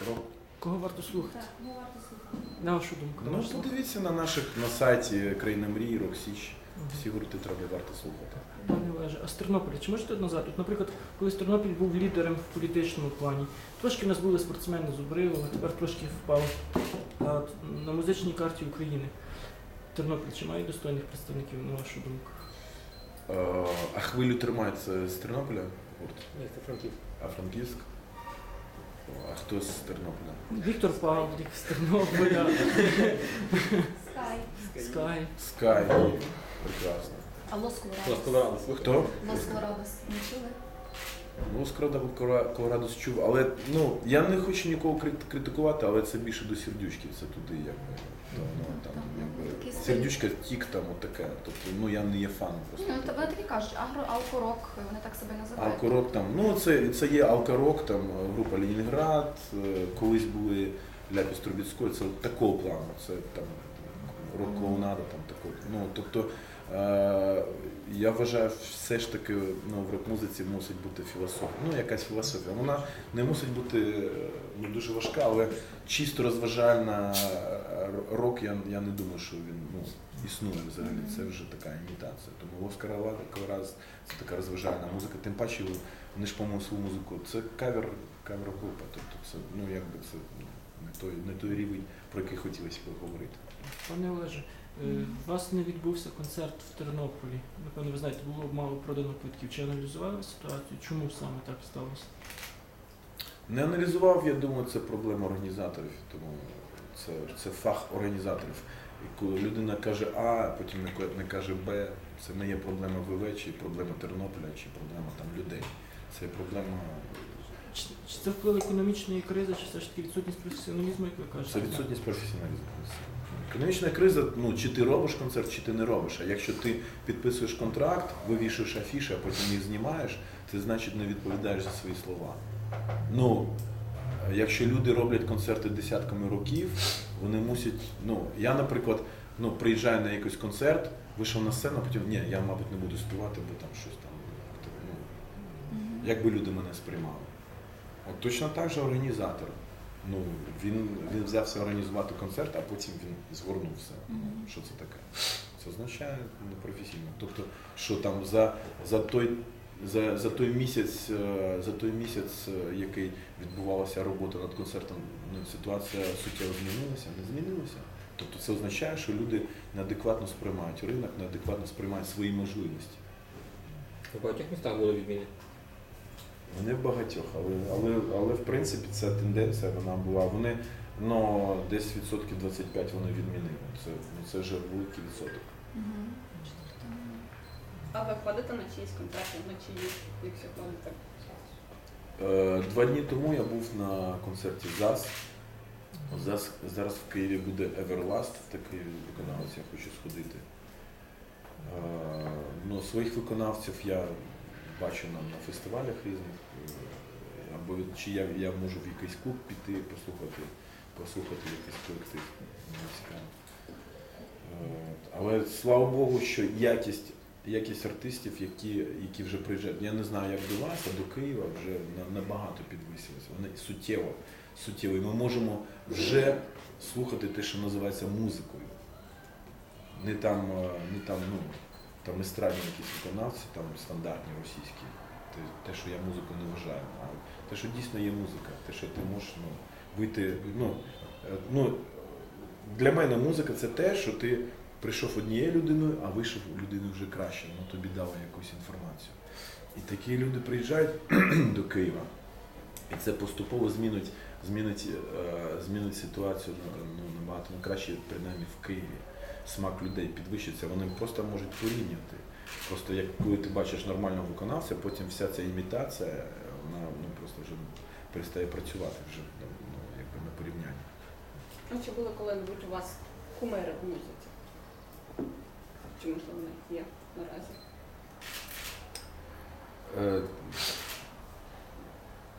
Рок. Кого варто слухати? Так, ну варто слухати. На вашу думку. Ну, варто слухати? подивіться на наших на сайті Країна мрії, Роксіч. Всі гурти треба варто слухати. Пане Олеже, а з Тернополя, чи можете назвати? От, наприклад, колись Тернопіль був лідером в політичному плані. Трошки в нас були спортсмени з обривами, тепер трошки впав. А от на музичній карті України Тернопіль чи має достойних представників, на вашу думку? Е, А хвилю тримається з Тернополя гурт, Ні, це Франківськ. а Франківськ. А хто з Тернополя? Віктор Павлік з Тернополя, Скай. Скай. Скай. Прекрасно. А Лос Колорадос. Радос. Хто? Лос Колорадос. Не чули? Ну, Скрода Колорадос чув, але ну я не хочу нікого крит- критикувати, але це більше до сердючки, це туди якби. Там, ну, там, якби сердючка тік там отаке. Тобто, ну я не є фан просто. Ну, то вони такі кажуть, агро, алкорок, вони так себе називають. Алкорок там, ну це, це є Алкорок, там група Ленінград, е, колись були Ляпіс Трубіцької, це такого плану, це там рок-клоунада, там такого. Ну, тобто я вважаю, все ж таки ну, в рок-музиці мусить бути філософія. Ну, якась філософія. Вона не мусить бути е, ну, дуже важка, але чисто розважальна е, рок, я, я не думаю, що він ну, існує взагалі. Це вже така імітація. Тому Оскар Колораз це така розважальна музика. Тим паче вони ж, по-моєму, свою музику. Це кавер, кавер група. Тобто це ну якби це ну, не той, не той рівень, про який хотілося б говорити. Пане Олеже, е, у вас не відбувся концерт в Тернополі. Напевно, ви знаєте, було мало продано квитків. Чи аналізували ситуацію? Чому саме так сталося? Не аналізував, я думаю, це проблема організаторів, тому це, це фах організаторів. І коли людина каже А, а потім не не каже Б, це не є проблема ВВ, чи проблема Тернополя, чи проблема там людей. Це проблема Чи, чи це вплив економічної кризи, чи все ж таки відсутність професіоналізму, як ви кажете? Це відсутність професіоналізму. Економічна криза, ну чи ти робиш концерт, чи ти не робиш. А якщо ти підписуєш контракт, вивішуєш афіші, а потім їх знімаєш, ти значить не відповідаєш за свої слова. Ну, якщо люди роблять концерти десятками років, вони мусять. Ну, я, наприклад, ну, приїжджаю на якийсь концерт, вийшов на сцену, потім ні, я, мабуть, не буду співати, бо там щось там. Ну, як би люди мене сприймали. От точно так же організатор. Ну, він, він взявся організувати концерт, а потім він згорнув все. Мгм. Що це таке? Це означає непрофесійно. Тобто, що там за, за той. За, за той місяць, е, за той місяць, е, який відбувалася робота над концертом, ну, ситуація суттєво змінилася, не змінилася. Тобто це означає, що люди неадекватно сприймають ринок, неадекватно сприймають свої можливості. В багатьох містах були відміни. Не в багатьох, але, але, але в принципі ця тенденція вона була. Вони ну, десь відсотків 25 вони відмінили. Це, ну, це вже великий відсоток. А ви ходите на чиїсь концерти, на чиї, якщо ходите? Два дні тому я був на концерті ЗАС. ЗАС зараз в Києві буде Everlast, такий виконавець, я хочу сходити. Е, ну, своїх виконавців я бачу на, на фестивалях різних. Або чи я, я можу в якийсь клуб піти, послухати, послухати якийсь колектив. Мені Але слава Богу, що якість, якість артистів, які, які вже приїжджають. Я не знаю, як до вас, а до Києва вже набагато підвисилися. Вони суттєво, суттєво. І ми можемо вже слухати те, що називається музикою. Не там, не там, ну, там естрадні якісь виконавці, там стандартні російські. Те, що я музику не вважаю. А те, що дійсно є музика, те, що ти можеш ну, вийти. Ну, е, ну, для мене музика це те, що ти прийшов однією людиною, а вийшов у людини вже краще, воно тобі дало якусь інформацію. І такі люди приїжджають до Києва, і це поступово змінить, змінить, е, змінить ситуацію ну, ну, набагато на краще, принаймні в Києві. Смак людей підвищиться, вони просто можуть порівняти. Просто як коли ти бачиш нормального виконавця, потім вся ця імітація, вона ну, просто вже перестає працювати вже ну, якби на порівняння. Ну, чи були коли-небудь у вас кумири в музиці? Чи можливо вони є наразі? Е,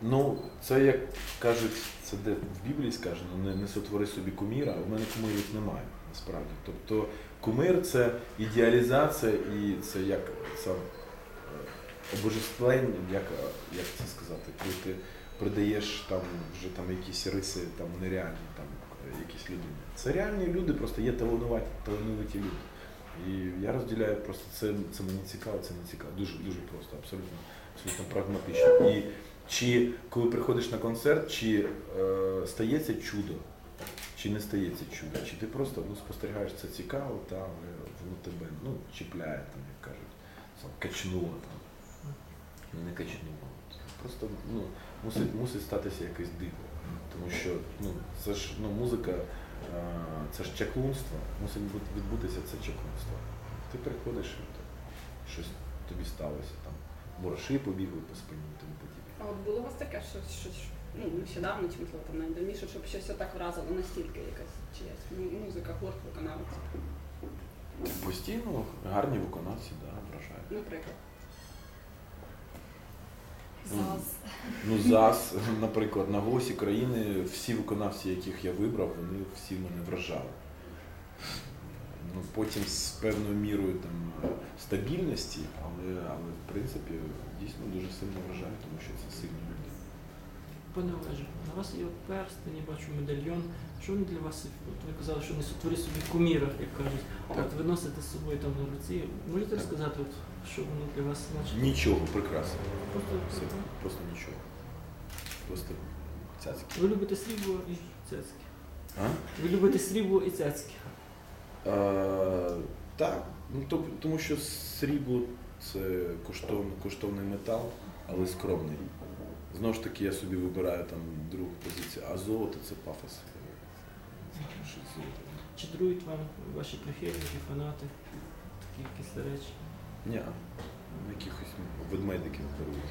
ну, це як кажуть, це де в Біблії сказано, не, не сотвори собі куміра, а в мене кумирів немає насправді. Тобто кумир це ідеалізація і це як це е, обожествлення, як, як це сказати, коли ти придаєш там вже там якісь риси там нереальні, там е, якісь людини. Це реальні люди, просто є талановиті, талановиті люди. І я розділяю просто це, це мені цікаво, це не цікаво. Дуже дуже просто, абсолютно, абсолютно прагматично. І чи коли приходиш на концерт, чи е, стається чудо, чи не стається чудо, чи ти просто ну, спостерігаєш це цікаво, та, воно тебе ну, чіпляє, там, як кажуть, там, качнуло там. Ну, не качнуло. Просто ну, мусить, мусить статися якесь диво. Тому що ну, це ж ну, музика, це ж чаклунство, мусить відбутися це чаклунство. Ти приходиш і щось тобі сталося, там, мураші побігли по спині тому подібне. А от було у вас таке, що щось ну, нещодавно, чи можливо там найдавніше, щоб щось отак вразило настільки якась чиясь музика, гурт виконавець, Постійно гарні виконавці, да, вражають. наприклад. Заз. Ну, ЗАС, наприклад, на голосі країни всі виконавці, яких я вибрав, вони всі мене вражали. Ну, потім з певною мірою там, стабільності, але, але в принципі дійсно дуже сильно вражає, тому що це сильні люди. Пане Олеже, на вас є перстень, я бачу медальйон. Що він для вас? От ви казали, що не сотвори собі куміра, як кажуть. От ви носите з собою там на руці. Можете розказати, от, що воно для вас значить? Нічого прекрасно. Просто Все, просто нічого. Просто цяцьки. ви любите срібло і цяцьки. А? Ви любите срібло і цяцьки. Е, так, ну, то- тому що срібло це коштовний, коштовний метал, але скромний. Знову ж таки, я собі вибираю там другу позицію, а золото це пафос. Що золото. Чи дарують вам ваші прихильники, фанати такі якісь речі? Ні, якихось ведмедиків беруть.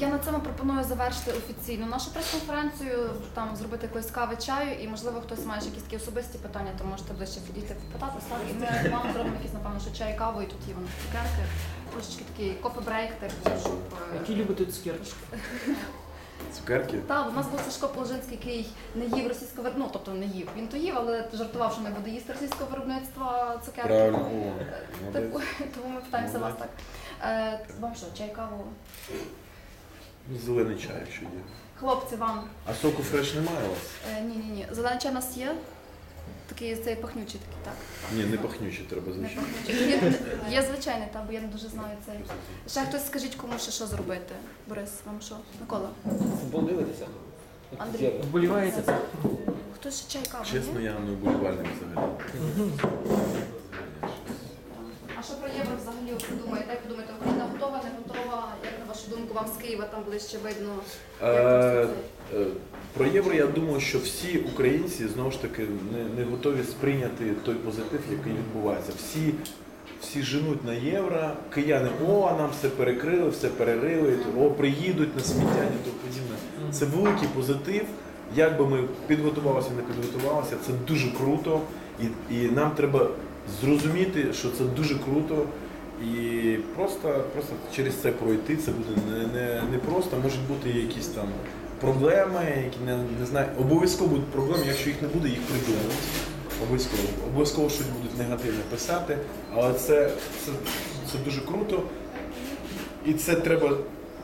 Я на цьому пропоную завершити офіційно нашу прес-конференцію, там зробити якоїсь кави чаю, і можливо хтось має ще якісь такі особисті питання, то можете ближче підійти попитати. Так? І ми вам зробимо якісь, напевно, що чай, каву, і тут є воно цукерки. Трошечки такий кофе-брейк, так, щоб... е, Які любите цукерки? Цукерки? Так, у нас був Сашко Положинський, який не їв російського виробництва, ну тобто не їв. Він то їв, але жартував, що не буде їсти російського виробництва цукерки. Правильно, о, Так, молодець. тому ми питаємося вас так. Е, вам що, чай, каву? Зелений чай, якщо є. Хлопці, вам. А соку фреш немає у вас? Е, ні, ні, ні. Зелений чай у нас є. Такий цей пахнючий такий, так. Ні, не пахнючий, треба Не звичайно. пахнючий. Є, є звичайний, так, бо я не дуже знаю цей. Ще хтось скажіть, кому ще що зробити. Борис, вам що? Микола? Футбол дивитеся? От Андрій. Євро. Вболіваєте це? Хтось ще чай, каву? Чесно, я не уболівальник взагалі. А що про євро взагалі ви думаєте? Як ви думаєте, Україна готова, не готова? Як на вашу думку, вам з Києва там ближче видно? Як там все це? е, Про євро я думаю, що всі українці знову ж таки не, не готові сприйняти той позитив, який відбувається. Всі, всі женуть на євро, кияни, о, нам все перекрили, все перерили, о, приїдуть на сміття тому подібне. Це великий позитив. Як би ми підготувалися, не підготувалися, це дуже круто. І, і нам треба зрозуміти, що це дуже круто. І просто, просто через це пройти. Це буде не, не, не просто, можуть бути якісь там проблеми, які не, не знаю. Обов'язково будуть проблеми, якщо їх не буде, їх придумають. Обов'язково. Обов'язково щось будуть негативне писати, але це, це, це дуже круто. І це треба,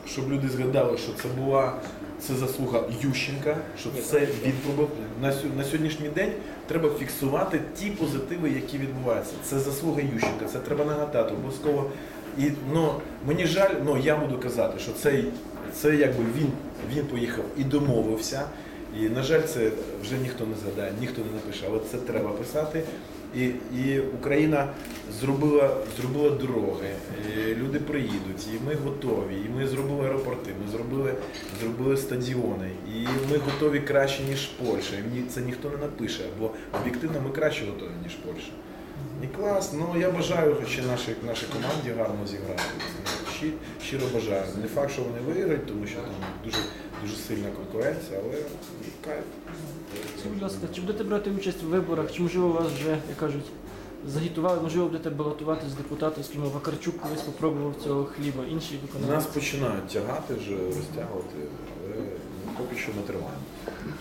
щоб люди згадали, що це була це заслуга Ющенка, що це він пробив. На, сьо- на сьогоднішній день треба фіксувати ті позитиви, які відбуваються. Це заслуга Ющенка, це треба нагадати обов'язково. І ну, мені жаль, ну я буду казати, що цей, це якби він, він поїхав і домовився. І, на жаль, це вже ніхто не згадає, ніхто не напише, але це треба писати. І, і Україна зробила, зробила дороги, і люди приїдуть, і ми готові, і ми зробили аеропорти, ми зробили, зробили стадіони, і ми готові краще, ніж Польща. І це ніхто не напише, бо об'єктивно ми краще готові, ніж Польща. І клас, ну я бажаю, хоч нашій, нашій команді гарно зіграти. Щи- Щиро бажаю. Не факт, що вони виграють, тому що там дуже, дуже сильна конкуренція, але кайф. Скажіть, будь ласка, чи будете брати участь в виборах, чи можливо вас вже, як кажуть, загітували, можливо, будете балотувати з депутатів, скажімо, Вакарчук колись попробував цього хліба, інші Нас починають тягати вже, розтягувати, але ну, поки що ми тримаємо.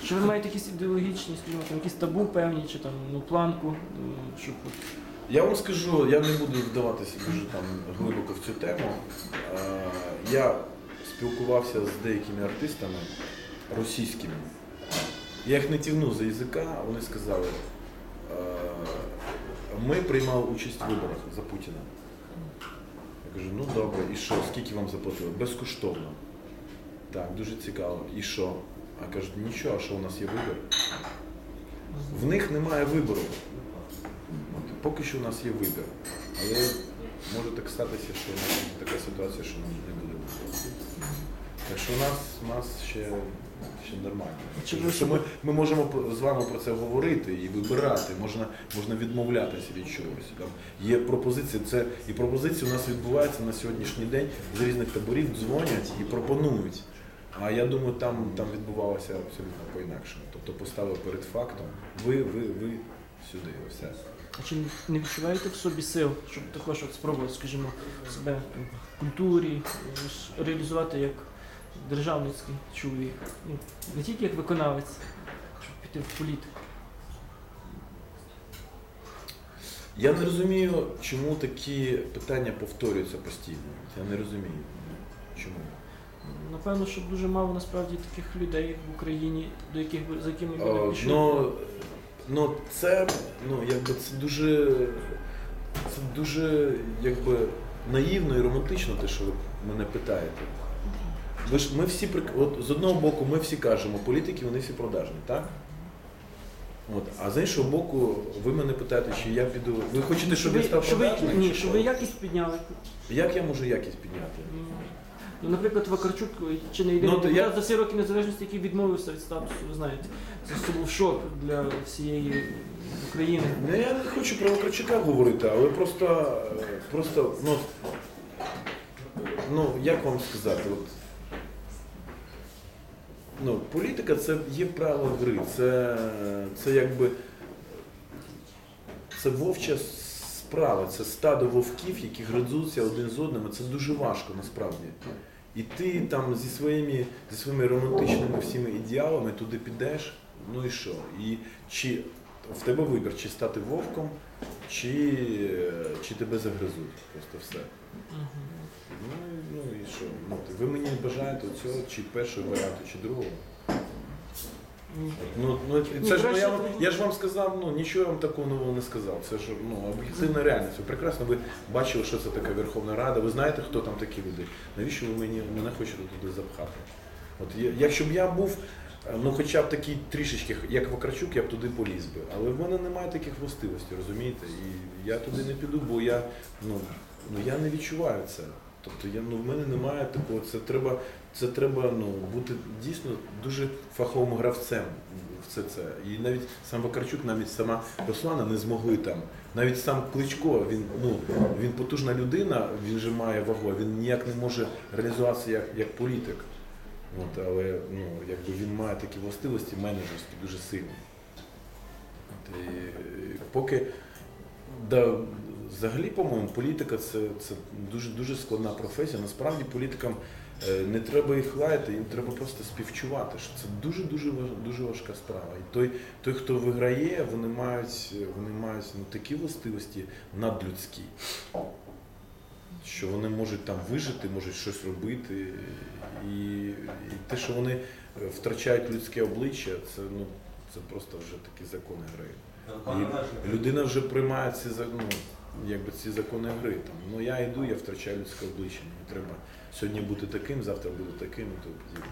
Чи ви маєте якісь ідеологічні, там якісь табу певні, чи там ну, планку, щоб Я вам скажу, я не буду вдаватися дуже там глибоко в цю тему. Е, Я спілкувався з деякими артистами російськими. Я їх не тягнув за язика, вони сказали, е, ми приймали участь в виборах за Путіна. Я кажу, ну добре, і що, скільки вам заплатили? Безкоштовно. Так, дуже цікаво. І що? А кажуть, нічого, а що у нас є вибір? В них немає вибору. Поки що у нас є вибір. Але може так статися, що у нас така ситуація, що нам не буде вибору. Так що у нас, у нас ще, ще нормально. Ви Що ми, ми можемо з вами про це говорити і вибирати, можна, можна відмовлятися від чогось. Там є пропозиції, це і пропозиції у нас відбуваються на сьогоднішній день з різних таборів, дзвонять і пропонують. А я думаю, там, там відбувалося абсолютно по-інакшому. Тобто поставили перед фактом, ви, ви, ви сюди, все. А чи не відчуваєте в собі сил, щоб також от спробувати, скажімо, себе в культурі е, реалізувати як державницький чоловік? Ну, не тільки як виконавець, щоб піти в політику. Я не розумію, чому такі питання повторюються постійно. Я не розумію. Чому? Напевно, що дуже мало насправді таких людей в Україні, до яких за якими ви О, пішли. Ну, ну це ну, якби це дуже, це дуже якби наївно і романтично, те, що ви мене питаєте. Ви ж ми всі от з одного боку, ми всі кажемо, політики вони всі продажні, так? От, а з іншого боку, ви мене питаєте, чи я піду. Ви хочете, щоб ви, я став продажним? ні, чи що що? ви якість підняли. Як я можу якість підняти? Ну, наприклад, Вакарчук чи не єдиний Ну, то я- за всі роки незалежності, який відмовився від статусу, ви знаєте. Це, це був шок для всієї України. Ну, я не хочу про Вакарчука говорити, але просто, е, просто ну, ну, як вам сказати, от, ну, політика це є правила гри, це, це якби це вовча справа, це стадо вовків, які гризуться один з одним, це дуже важко насправді. І ти там зі своїми, зі своїми романтичними всіми ідеалами туди підеш, ну і що? І чи в тебе вибір, чи стати вовком, чи, чи тебе загризуть. Просто все. Ну, ну і що? Ну, ви мені бажаєте цього, чи першого варіанту, чи другого. Ну, ну це ж ну, я, вам, я ж вам сказав, ну нічого я вам такого нового не сказав. Це ж ну, об'єктивна реальність. Ви прекрасно ви бачили, що це таке Верховна Рада. Ви знаєте, хто там такі люди. Навіщо ви мені мене хочете туди запхати? От я, якщо б я був, ну хоча б такий трішечки, як Вакарчук, я б туди поліз би. Але в мене немає таких властивостей, розумієте? І я туди не піду, бо я ну, ну я не відчуваю це. Тобто я ну в мене немає такого. Це треба, це треба ну бути дійсно дуже фаховим гравцем в це це. І навіть сам Вакарчук, навіть сама Руслана не змогли там. Навіть сам Кличко, він ну він потужна людина, він же має вагу, він ніяк не може реалізуватися як, як політик. От, але ну, якби він має такі властивості менеджерські дуже сильні. От, і, і поки да, взагалі, по-моєму, політика це, це дуже дуже складна професія. Насправді політикам не треба їх лаяти, їм треба просто співчувати. Що це дуже дуже дуже важка справа. І той, той, хто виграє, вони мають вони мають ну, такі властивості надлюдські, що вони можуть там вижити, можуть щось робити. І, і те, що вони е, втрачають людське обличчя, це ну це просто вже такі закони гри. І людина вже приймає ці ну, якби ці закони гри. Там. Ну я йду, я втрачаю людське обличчя. Мені треба сьогодні бути таким, завтра буду таким і тому подібне.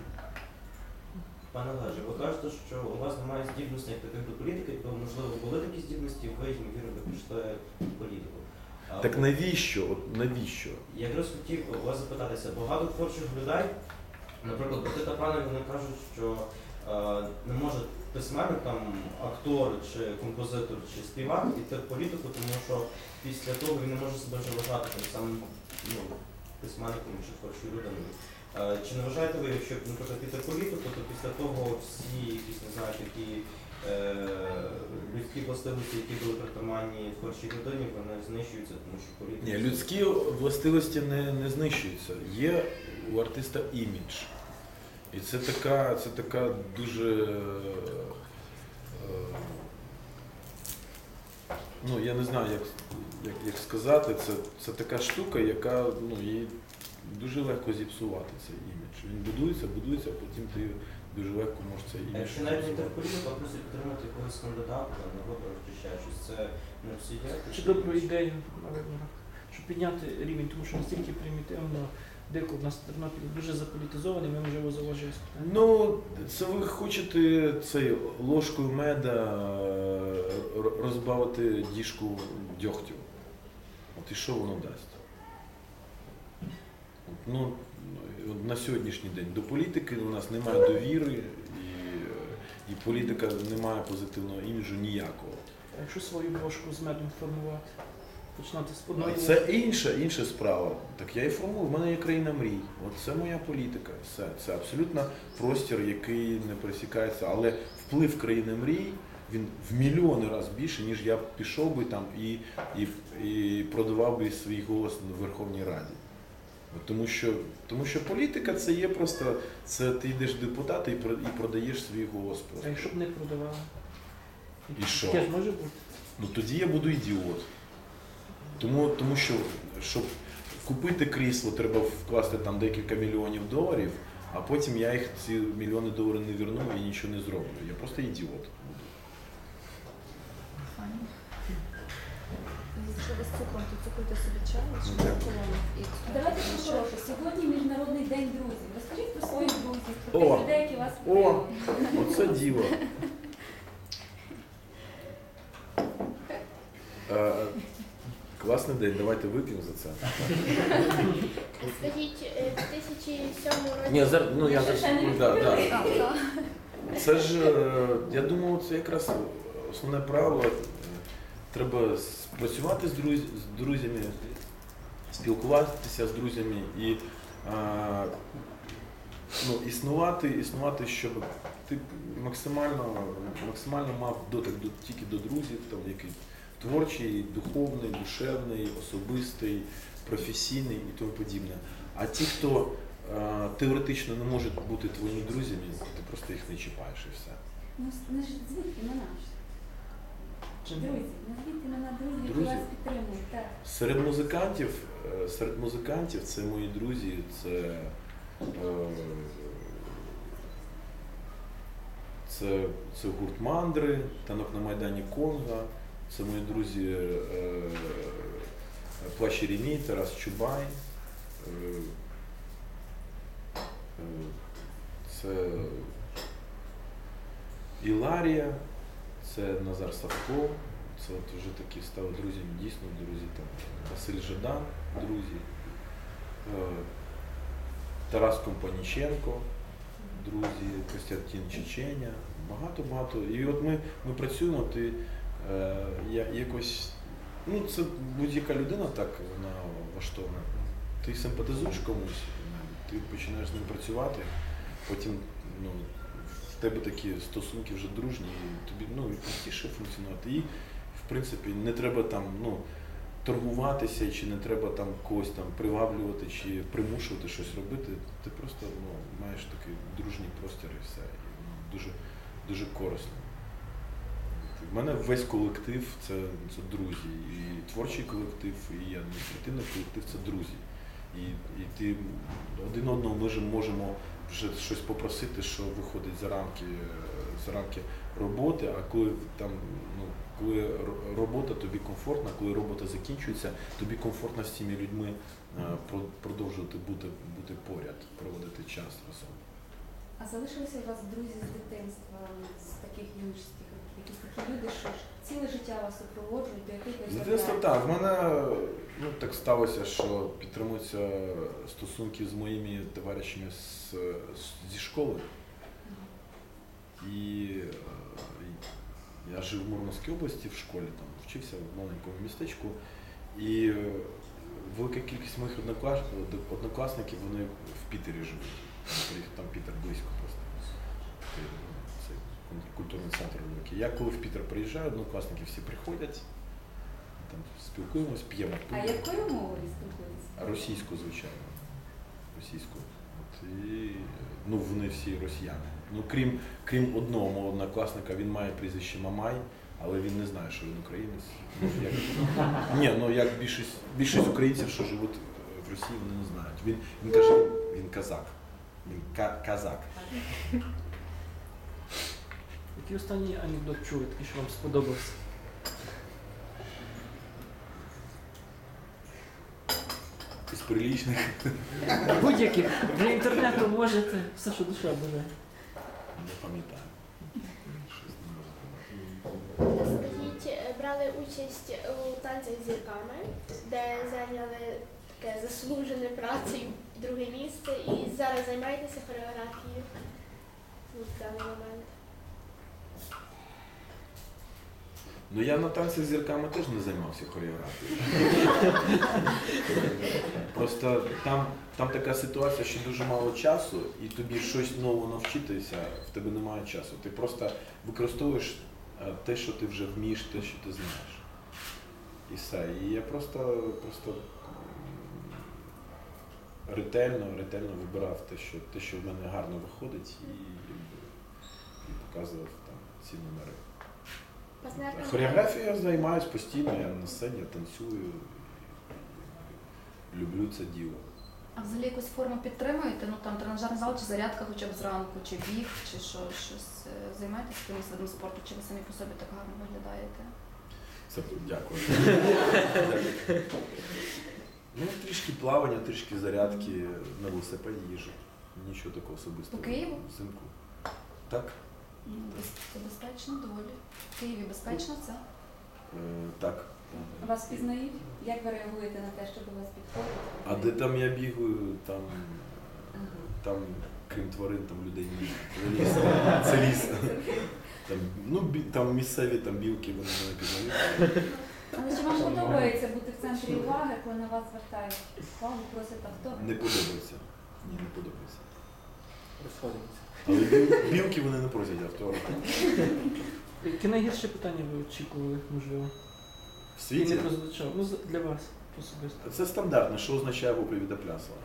Пане Олеже, ви кажете, що у вас немає здібностей як таких до політики, то можливо були такі здібності, ви ймовірно пішли в політику. Так навіщо? От навіщо? Я якраз хотів у вас запитатися, багато творчих людей, наприклад, брати та пани, вони кажуть, що е, не може письменник, там, актор чи композитор чи співак іти в політику, тому що після того він не може себе вже вважати тим самим ну, письменником чи творчою людиною. Е, Чи не вважаєте ви, що, наприклад, піти політику, то після того всі якісь, не знаю, такі е, людські властивості, які були притаманні творчій людині, вони знищуються, тому що політика... Ні, людські властивості не, не знищуються. Є у артиста імідж. І це така, це така дуже. е, Ну, я не знаю, як, як, як сказати, це, це така штука, яка ну, її дуже легко зіпсувати цей імідж. Він будується, будується, а потім ти дуже легко можеш цей А імідж якщо навіть так а просто підтримати якогось кандидата на виборах чи ще щось, це не психіатр? Чи добру ідею на виборах, щоб підняти рівень, тому що настільки примітивно, деко в нас Тернопіль дуже заполітизований, ми можемо заложити. Ну, це ви хочете цей ложкою меда е, розбавити діжку дьогтю. От і що воно дасть? От, Ну, от на сьогоднішній день до політики у нас немає довіри, і, е, і політика не має позитивного іміджу ніякого. А якщо свою ложку з медом формувати, починати з одної Це інша, інша справа. Так я і формую. В мене є країна мрій. От це моя політика. Все. Це абсолютно простір, який не пересікається. Але вплив країни мрій він в мільйони разів більше, ніж я пішов би там і, і, і продавав би свій голос в Верховній Раді. Тому що, тому що політика це є просто, це ти йдеш в депутати і, і продаєш свій голос А якщо б не продавали? І що? Таке ж може бути. Ну тоді я буду ідіот. Тому, тому що, щоб купити крісло, треба вкласти там декілька мільйонів доларів, а потім я їх ці мільйони доларів не верну і нічого не зроблю. Я просто ідіот буду. Файно. Якщо ви з цукром, то цукруйте собі чай, колону. І Давайте про хороше. Сьогодні міжнародний день друзів. Розкажіть про своїх друзів, про О! тих людей, які вас О! підтримують. Оце діло. Е, Класний день, давайте вип'ємо за це. Скажіть, е, в 2007 році Ні, зараз, ну я зараз. Да, да. Це ж, е, я думаю, це якраз основне правило. Треба працювати з, друз, з друзями, спілкуватися з друзями і а, ну, існувати, існувати, щоб ти максимально, максимально мав дотик до, тільки до друзів, там, який творчий, духовний, душевний, особистий, професійний і тому подібне. А ті, хто е, теоретично не можуть бути твоїми друзями, ти просто їх не чіпаєш і все. Ну, не звідки імена ж. Друзі, назвіть імена друзів, які вас підтримують. Так. Серед музикантів, е, серед музикантів це мої друзі, це, е, це, це гурт Мандри, танок на Майдані Конга, це мої друзі е, Плащ Єремій, Тарас Чубай. Це Іларія, це Назар Савко, це от вже такі стали друзями, дійсно друзі. Там Василь Жадан, друзі, е, Тарас Компаніченко, друзі, Костянтин Чеченя, багато-багато. І от ми, ми працюємо, ти е, якось, ну це будь-яка людина так вона влаштована. Ти симпатизуєш комусь, ти починаєш з ним працювати, потім ну, тебе такі стосунки вже дружні, і тобі ну, простіше функціонувати. І в принципі не треба там ну, торгуватися, чи не треба там когось там приваблювати, чи примушувати щось робити. Ти просто ну, маєш такий дружній простір і все. І, ну, дуже, дуже корисно. У мене весь колектив це, це друзі. І творчий колектив, і адміністративний колектив це друзі. І, і ти один одного ми ж можемо вже щось попросити, що виходить за рамки, за рамки роботи, а коли там, ну, коли робота тобі комфортна, коли робота закінчується, тобі комфортно з цими людьми е, продовжувати бути, бути поряд, проводити час разом. А залишилися у вас друзі з дитинства, з таких юношських якісь такі люди, що ж ціле життя вас супроводжують, до яких ви З так. В мене ну, так сталося, що підтримуються стосунки з моїми товаришами з, з- зі школи. І е, я жив в Мурманській області в школі, там вчився в маленькому містечку. І е, велика кількість моїх однокласників вони в Пітері живуть. Там Пітер близько просто. Культурний центр великий. Я коли в Пітер приїжджаю, однокласники всі приходять, там спілкуємось, п'ємо А якою мовою спілкуєтеся? Російську, звичайно. Російську. От, і, ну, вони всі росіяни. Ну, крім, крім одного мого однокласника, він має прізвище Мамай, але він не знає, що він українець. Ну, як, ні, ну як більшість, більшість українців, що живуть в Росії вони не знають. Він, він каже, він казак. Він ка- казак. Який останній анекдот чули, такий, що вам сподобався? Із прилічних. Будь-яких. Для інтернету можете все, що душа бажає. Не пам'ятаю. Скажіть, е, брали участь у танцях з зірками, де зайняли таке заслужене працею друге місце і зараз займаєтеся хореографією в даний момент. Ну я на танці з зірками теж не займався хореографією. Просто там, там така ситуація, що дуже мало часу, і тобі щось нового навчитися, в тебе немає часу. Ти просто використовуєш е, те, що ти вже вмієш, те, що ти знаєш. І все. І я просто, просто ретельно, ретельно вибирав те, що, те, що в мене гарно виходить, і, і показував там ці номери. Хореографією я займаюся постійно, я на сцені, я танцюю, люблю це діло. А взагалі якусь форму підтримуєте? Ну там тренажерний зал чи зарядка хоча б зранку, чи біг, чи що, щось е, займаєтесь якимось видом спорту, чи ви самі по собі так гарно виглядаєте? Це дякую. ну, трішки плавання, трішки зарядки, на велосипеді їжу. Нічого такого особистого. По Києву? Взимку. Так, Це безпечно доволі. В Києві безпечно це? е, так. Вас пізнають? Як ви реагуєте на те, що до вас підходять? А де там я бігаю, там, там крім тварин, там людей немає. Це ліс. Це ліс. Там, ну, бі- там місцеві там білки, вони мене пізнають. Але чи вам подобається бути в центрі уваги, коли на вас звертають увагу, просять автограф? Не подобається. Ні, не подобається. Розходимося. Але біл- білки вони не просять автографу. Яке найгірше питання ви очікували, можливо? В І не світі прозвучав. Ну, для вас особисто. це стандартно, що означає воплі від Аплясова.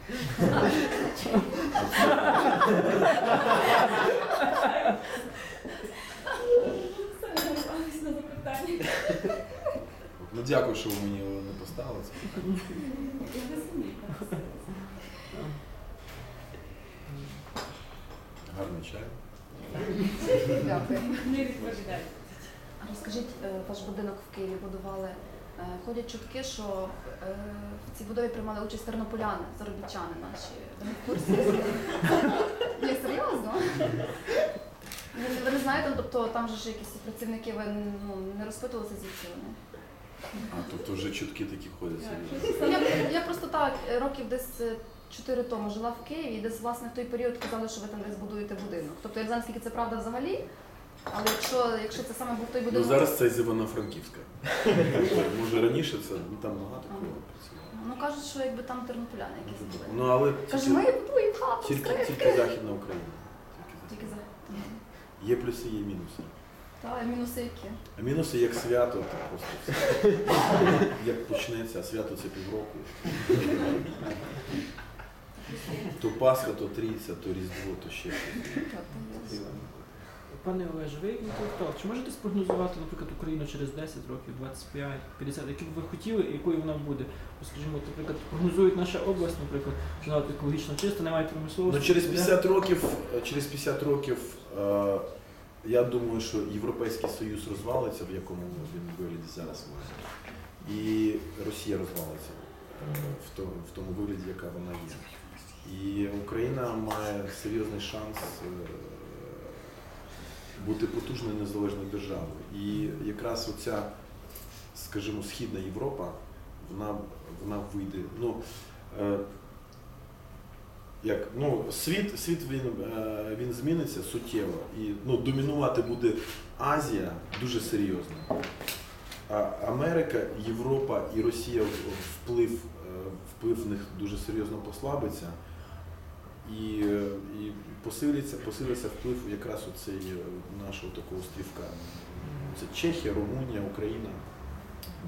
на запитання. Ну дякую, що ви мені його не поставили. Я не Не відповідаю. А Розкажіть, е, ваш будинок в Києві будували. Е, Ходять чутки, що е, в цій будові приймали участь тернополяни, заробітчани наші. Ви не в курсі? Ні, серйозно? Ви, не- ви не знаєте, тобто там же ж якісь працівники, ви ну, не розпитувалися звідки вони? А тобто вже чутки такі ходять. Я, я просто так років десь чотири тому жила в Києві і десь власне в той період казали, що ви там десь будуєте будинок. Тобто я не знаю, скільки це правда взагалі, але якщо, якщо це саме був той Ну будинок. зараз це з Івано-Франківська. Може раніше це ну, там багато кого працювало. Ну кажуть, що якби там тернополяни якісь були. Ну але Каже, тільки, ми будуємо хату, тільки, скрипки. тільки Західна Україна. Тільки Тільки Західна. за Є плюси, є мінуси. Та мінуси які. А мінуси як свято, то просто все. Як почнеться, а свято це півроку. То Пасха, то Трійця, то Різдво, то ще щось. Пане Олеже, ви як інтелектуал, чи можете спрогнозувати, наприклад, Україну через 10 років, 25, 50, які б ви хотіли якою вона буде? Скажімо, наприклад, прогнозують наша область, наприклад, що вона екологічно чиста, немає промисловості. Ну, через буде. 50 років, через 50 років е, я думаю, що Європейський Союз розвалиться, в якому він вигляді зараз має. І Росія розвалиться е, в тому, в тому вигляді, яка вона є. І Україна має серйозний шанс е, бути потужною незалежною державою. І якраз оця, скажімо, Східна Європа, вона, вона вийде. Ну, е, як ну світ, світ він, е, він зміниться суттєво і ну, домінувати буде Азія дуже серйозно. А Америка, Європа і Росія вплив, вплив в них дуже серйозно послабиться. І, е, і посилиться, посилиться вплив якраз оцей е, нашого такого стрівка. Це Чехія, Румунія, Україна,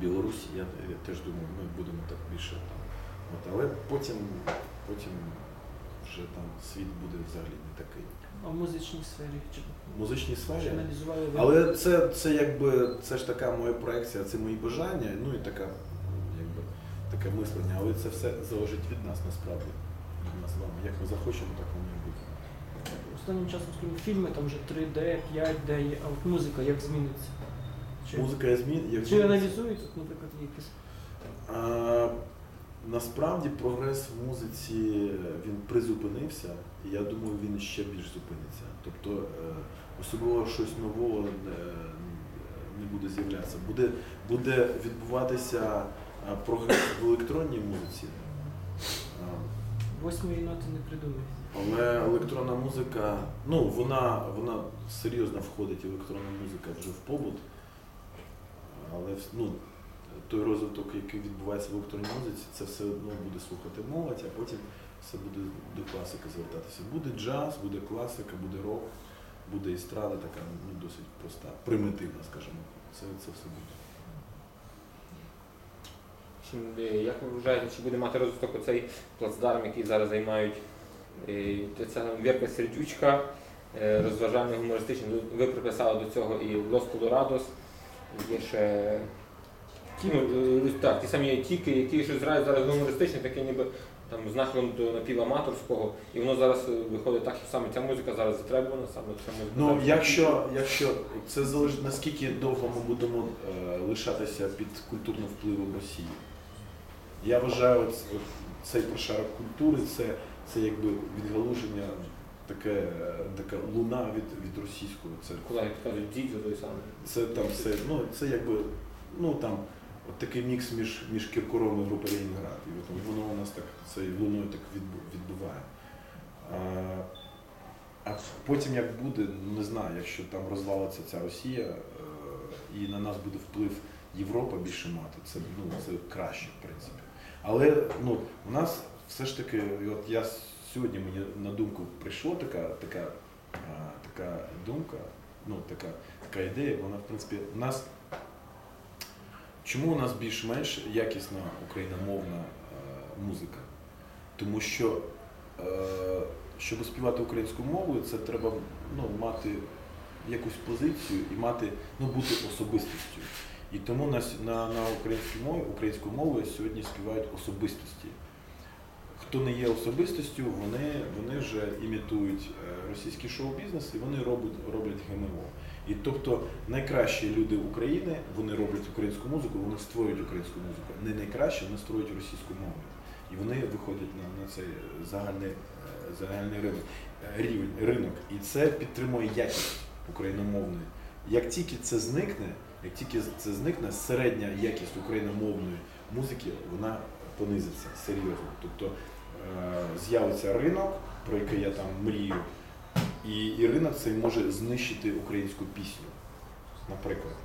Білорусь, я, я теж думаю, ми будемо так більше там. От, але потім, потім вже там світ буде взагалі не такий. А в музичній сфері? Чи, В музичній сфері. Але це, це якби це ж така моя проекція, це мої бажання, ну і така, якби, таке мислення, але це все залежить від нас насправді. З вами. Як ми захочемо, так воно і буде. Останнім часом скажімо, фільми там вже 3D, 5D є, а от музика як зміниться? Чи, Музика змін. як чи аналізують, от, наприклад, якісь А, насправді прогрес в музиці він призупинився, і я думаю, він ще більш зупиниться. Тобто е, особливо щось нового не, не буде з'являтися. Буде, буде відбуватися прогрес в електронній музиці. Восьмої ноти не придумають. Але електронна музика, ну вона, вона серйозно входить електронна музика вже в побут. Але ну, той розвиток, який відбувається в електронній музиці, це все одно буде слухати молодь, а потім все буде до класики звертатися. Буде джаз, буде класика, буде рок, буде естрада така ну, досить проста, примітивна, скажімо. Це, це все буде. Чи, е, як ви вважаєте, чи буде мати розвиток оцей плацдарм, який зараз займають е, ця Вірка Сердючка, е, розважальний гумористичний, ви приписали до цього і Лос Колорадос, є ще ну, е, так, ті самі тіки, які щось зараз гумористичні, таке ніби там з нахилом до напіваматорського, і воно зараз виходить так, що саме ця музика зараз затребувана, саме ця музика. Ну, якщо, якщо це залежить наскільки довго ми будемо е, лишатися під культурним впливом Росії. Я вважаю, от, от цей прошарок культури це, це якби відгалуження, таке, така луна від, від російського. Це, Колеги кажуть, дідьо той самий. це там все, ну це якби, ну там от такий мікс між, між Кіркором і групою Ленінград. І от воно у нас так цією луною так відбуває. А, а потім як буде, не знаю, якщо там розвалиться ця Росія е, і на нас буде вплив Європа більше мати, це, ну, це краще, в принципі. Але ну, у нас все ж таки, от я сьогодні мені на думку прийшла така, така, така думка, ну, така, така ідея, вона в принципі у нас. Чому у нас більш-менш якісна україномовна музика? Тому що щоб співати українською мовою, це треба ну, мати якусь позицію і мати, ну, бути особистістю. І тому на, на, на українській мові, українською мовою сьогодні співають особистості. Хто не є особистостю, вони, вони вже імітують е, російський шоу-бізнес і вони роблять, роблять ГМО. І тобто найкращі люди України, вони роблять українську музику, вони створюють українську музику. Не найкраще, вони створюють російську мову. І вони виходять на, на цей загальний, е, загальний ринок, е, рівень, ринок. І це підтримує якість україномовної. Як тільки це зникне, як тільки це зникне, середня якість україномовної музики, вона понизиться серйозно. Тобто е, з'явиться ринок, про який я там мрію, і, і ринок цей може знищити українську пісню, наприклад.